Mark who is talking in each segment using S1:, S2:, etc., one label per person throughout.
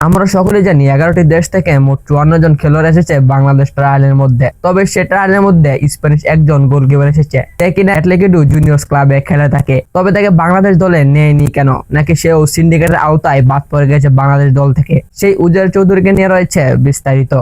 S1: আমরা সকলে জানি এগারোটি দেশ থেকে মোট চুয়ান্ন জন খেলোয়াড় এসেছে বাংলাদেশ ট্রায়ালের মধ্যে। তবে সে ট্রায়ালের মধ্যে স্প্যানিশ একজন গোলকিপার এসেছে সে কিনা অ্যাটলেটিকো জুনিয়র্স ক্লাবে খেলে থাকে। তবে তাকে বাংলাদেশ দলে নেয়নি কেন? নাকি সেও সিন্ডিকেটের আওতায় বাদ পড়ে গেছে বাংলাদেশ দল থেকে? সেই উজ্জ্বল চৌধুরীকে নিয়ে রয়েছে বিস্তারিত।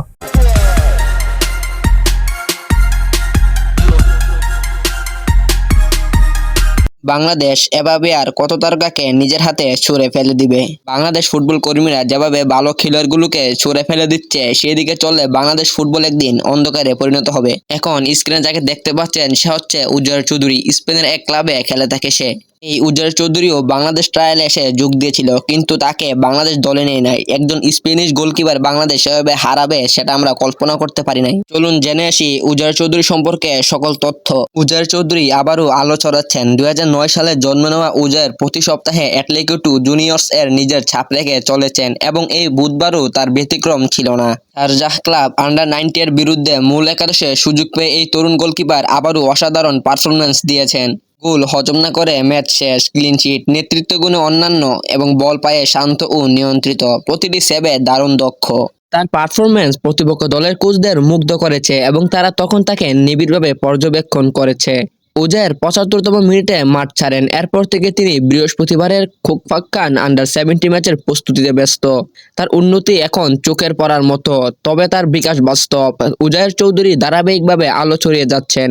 S2: বাংলাদেশ এভাবে আর কত তারকাকে নিজের হাতে ছুঁড়ে ফেলে দিবে? বাংলাদেশ ফুটবল কর্মীরা যেভাবে ভালো খেলোয়াড়গুলোকে ছুঁড়ে ফেলে দিচ্ছে, সেদিকে চললে বাংলাদেশ ফুটবল একদিন অন্ধকারে পরিণত হবে। এখন স্ক্রিনে যাকে দেখতে পাচ্ছেন, সে হচ্ছে উজ্জ্বল চৌধুরী। স্পেনের এক ক্লাবে খেলে থাকে সে। এই উজ্জ্বল চৌধুরীও বাংলাদেশ ট্রায়ালে এসে যোগ দিয়েছিল, কিন্তু তাকে বাংলাদেশ দলে নেই নাই একজন স্পেনিশ গোলকিপার বাংলাদেশ এভাবে হারাবে সেটা আমরা কল্পনা করতে পারি নাই। চলুন জেনে আসি উজার চৌধুরী সম্পর্কে সকল তথ্য। উজার চৌধুরী আবারও আলো ছড়াচ্ছেন। দুই সালে জন্ম নেওয়া উজার প্রতি সপ্তাহে অ্যাটলেটিকো জুনিয়র্স এর নিজের ছাপ রেখে চলেছেন এবং এই বুধবারও তার ব্যতিক্রম ছিল না। শারজাহ ক্লাব আন্ডার নাইনটি এর বিরুদ্ধে মূল একাদশে সুযোগ পেয়ে এই তরুণ গোলকিপার আবারও অসাধারণ পারফরমেন্স দিয়েছেন। গোল হজম না করে ম্যাচ শেষ ক্লিন শিট নেতৃত্ব গুণে অন্যান্য এবং বল পায়ে শান্ত ও নিয়ন্ত্রিত। প্রতিটি সেবে দারুণ দক্ষ। তার পারফরমেন্স প্রতিপক্ষ দলের কোচদের মুগ্ধ করেছে এবং তারা তখন তাকে নিবিড়ভাবে পর্যবেক্ষণ করেছে। উজের পঁচাত্তরতম মিনিটে মাঠ ছাড়েন, এরপর থেকে তিনি বৃহস্পতিবারের খুকফাক্কান আন্ডার সেভেন্টি ম্যাচের প্রস্তুতিতে ব্যস্ত। তার উন্নতি এখন চোখের পড়ার মতো, তবে তার বিকাশ বাস্তব। উজয়ের চৌধুরী ধারাবাহিকভাবে আলো ছড়িয়ে যাচ্ছেন।